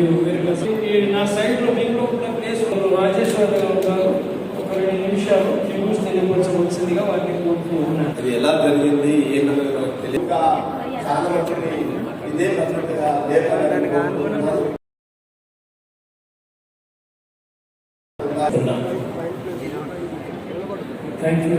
You very much నా సైడ్లో మీకు ఉన్న ప్లేస్ రాజేశ్వర గారు ఒక రెండు నిమిషాలు న్యూస్ తెలియపరచవలసిందిగా వారిని కోరుకుంటున్నాను అది ఎలా జరిగింది? ఏంటో నాకు తెలియదు. చాలా మందిని ఇదే పద్ధతిగా లేపాలని కోరుకుంటున్నాను. థ్యాంక్ యూ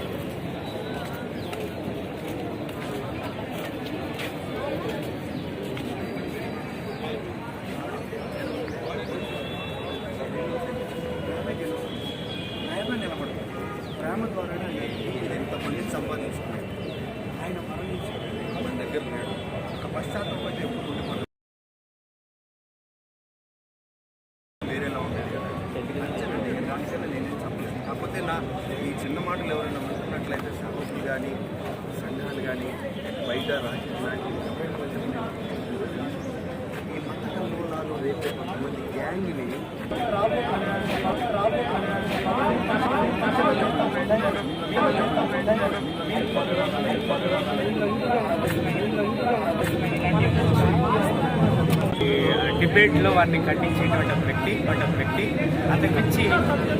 ప్రేమ ద్వారానే నేను ఎంతమందిని సంపాదించుకున్నాను ఆయన మరణించాడు. మన దగ్గర లేడు. ఒక పశ్చాత్తం పట్టి ఎప్పుడు ఉండిపోతుంది వేరేలా ఉండేది కదా. అంతేనండి అంచనా నేనేం చెప్పలేదు కాకపోతే నా ఈ చిన్న మాటలు ఎవరైనా అనుకున్నట్లయితే సభకులు కానీ సంఘాలు కానీ బయట రాజకీయ ఈ మత కల్లోలాలు రేపే కొంతమంది గ్యాంగ్ని డిబేట్లో వారిని ఖండించేటువంటి ఒక వ్యక్తి వాటి ఒక వ్యక్తి. అంతకుమించి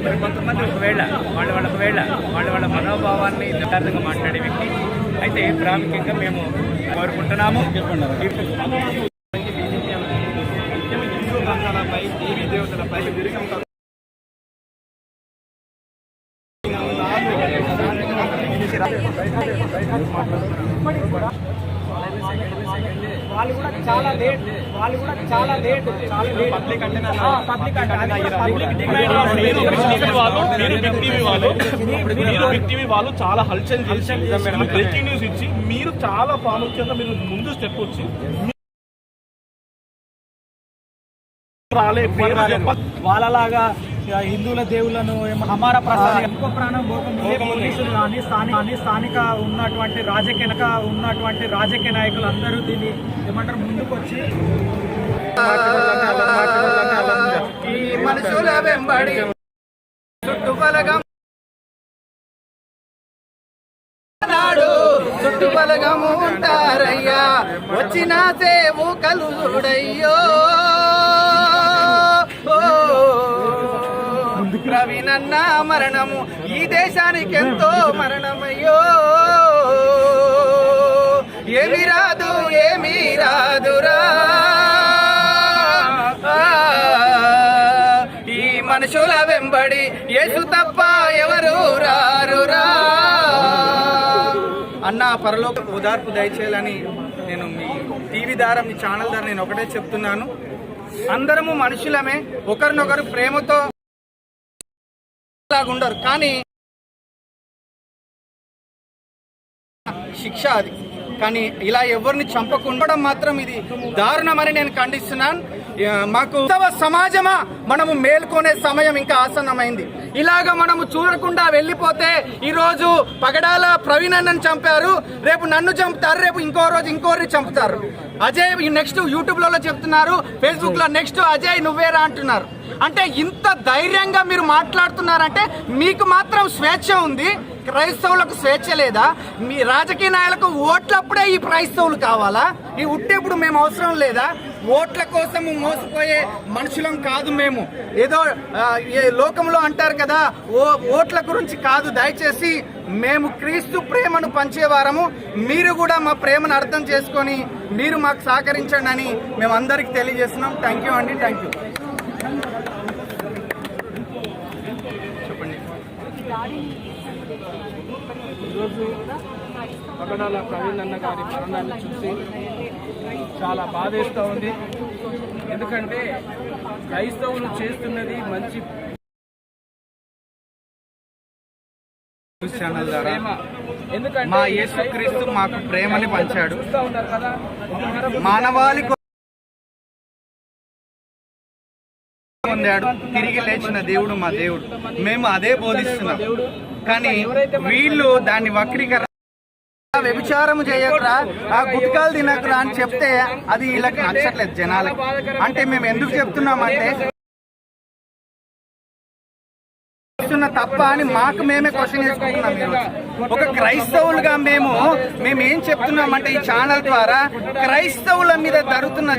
మరి కొంతమంది ఒకవేళ వాళ్ళ వాళ్ళ ఒకవేళ వాళ్ళ వాళ్ళ మనోభావాన్ని యథార్థంగా మాట్లాడే వ్యక్తి. అయితే ప్రాముఖ్యంగా మేము కోరుకుంటున్నాము. హిందూ మతాలపై దేవీ దేవతలపై వాళ్ళు కూడా చాలా లేట్ వాళ్ళు కూడా చాలా లేట్ చాలా లేట్ పబ్లిక్ అంటే పబ్లిక్ టీవీ వాళ్ళు చాలా హల్చల్ చేసి బ్రేకింగ్ న్యూస్ ఇచ్చి మీరు చాలా ప్రాముఖ్యంగా మీరు ముందు స్టెప్ వచ్చి రాలే వాళ్ళలాగా హిందువుల దేవులను హమార ప్రసాద్ ఇంకో ప్రాణం పోలీసులు కానీ స్థానిక స్థానిక ఉన్నటువంటి రాజకీయ ఉన్నటువంటి రాజకీయ నాయకులు అందరూ దీన్ని ఏమంటారు ముందుకొచ్చి మనుషుల వెంబడి చుట్టుపలగం నాడు చుట్టుపలగము ఉంటారయ్యా. వచ్చిన సేవు కలుడయ్యో ప్రవీణన్న మరణము. ఈ దేశానికి ఎంతో మరణమయ్యో. ఏమి రాదు ఏమి రాదురా. ఈ మనుషుల వెంబడి యేసు తప్ప ఎవరు రారురా. అన్న పరలోక ఓదార్పు దయచేయాలని నేను మీ టీవీ ద్వారా మీ ఛానల్ ద్వారా నేను ఒకటే చెప్తున్నాను. అందరము మనుషులమే ఒకరినొకరు ప్రేమతో లాగా ఉండరు కానీ శిక్ష అది. కానీ ఇలా ఎవరిని చంపకుండా మాత్రం ఇది దారుణమని నేను ఖండిస్తున్నాను. మాకు సమాజమా? మనము మేల్కొనే సమయం ఇంకా ఆసన్నమైంది. ఇలాగ మనము చూడకుండా వెళ్ళిపోతే ఈరోజు పగడాల ప్రవీణ్ అన్నను చంపారు. రేపు నన్ను చంపుతారు రేపు ఇంకో రోజు ఇంకోరిని చంపుతారు. అజయ్ నెక్స్ట్ యూట్యూబ్లలో చెప్తున్నారు ఫేస్బుక్లో నెక్స్ట్ అజయ్ నువ్వేరా అంటున్నారు. అంటే ఇంత ధైర్యంగా మీరు మాట్లాడుతున్నారంటే మీకు మాత్రం స్వేచ్ఛ ఉంది. క్రైస్తవులకు స్వేచ్ఛ లేదా? మీ రాజకీయ నాయకులకు ఓట్లప్పుడే ఈ క్రైస్తవులు కావాలా? ఈ ఉట్టేప్పుడు మేము అవసరం లేదా? ఓట్ల కోసం మోసపోయే మనుషులం కాదు మేము. ఏదో లోకంలో అంటారు కదా ఓ ఓట్ల గురించి కాదు దయచేసి మేము క్రీస్తు ప్రేమను పంచేవారము మీరు కూడా మా ప్రేమను అర్థం చేసుకొని మీరు మాకు సహకరించండి అని మేము అందరికి తెలియజేస్తున్నాం. థ్యాంక్ యూ అండి థ్యాంక్ యూ ఈరోజు పగడాల ప్రవీణ్ అన్న గారి మరణాన్ని చూసి చాలా బాధేస్తూ ఉంది. ఎందుకంటే క్రైస్తవులు చేస్తున్నది మంచి ఛానల్ ద్వారా. మా యేసుక్రీస్తు మాకు ప్రేమని పంచాడు. మానవాళి పొందాడు తిరిగి లేచిన దేవుడు మా దేవుడు. మేము అదే బోధిస్తున్నాం. కానీ వీళ్ళు దాన్ని వక్రీకర వ్యభిచారం చేయకురా ఆ గుట్కాలు తినకరా అని చెప్తే అది వీళ్ళకి నచ్చట్లేదు జనాలకు. అంటే మేము ఎందుకు చెప్తున్నామంటే చేస్తున్న తప్ప అని మాకు మేమే క్వశ్చన్ చేసుకుంటున్నాం ఒక క్రైస్తవులుగా మేము మేము ఏం చెప్తున్నామంటే ఈ ఛానల్ ద్వారా క్రైస్తవుల మీద జరుగుతున్న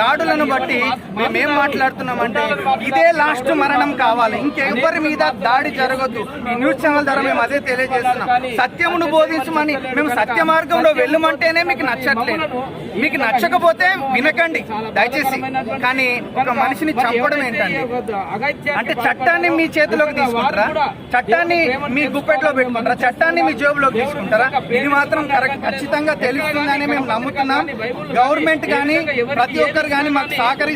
దాడులను బట్టి మేమేం మాట్లాడుతున్నామంటే ఇదే లాస్ట్ మరణం కావాలి. ఇంకెవరి మీద దాడి జరగద్దు ఈ న్యూస్ ఛానల్ ద్వారా మేము అదే తెలియజేస్తున్నాం. సత్యమును బోధించమని మేము సత్య మార్గంలో వెళ్ళమంటేనే మీకు నచ్చట్లేదు. మీకు నచ్చకపోతే వినకండి దయచేసి. కానీ ఒక మనిషిని చంపడం ఏంటండి? అంటే చట్టాన్ని మీ చేతిలోకి తీసుకుంటారు? తీసుకుంటారా? చట్టాన్ని మీ గుప్పెట్లో పెట్టుకుంటారా? చట్టాన్ని మీ జేబులోకి తీసుకుంటారా? ఇది మాత్రం కరెక్ట్ ఖచ్చితంగా తెలుస్తుందని మేము నమ్ముతున్నాం. గవర్నమెంట్ కానీ ప్రతి ఒక్కరు కానీ మాకు సహకరి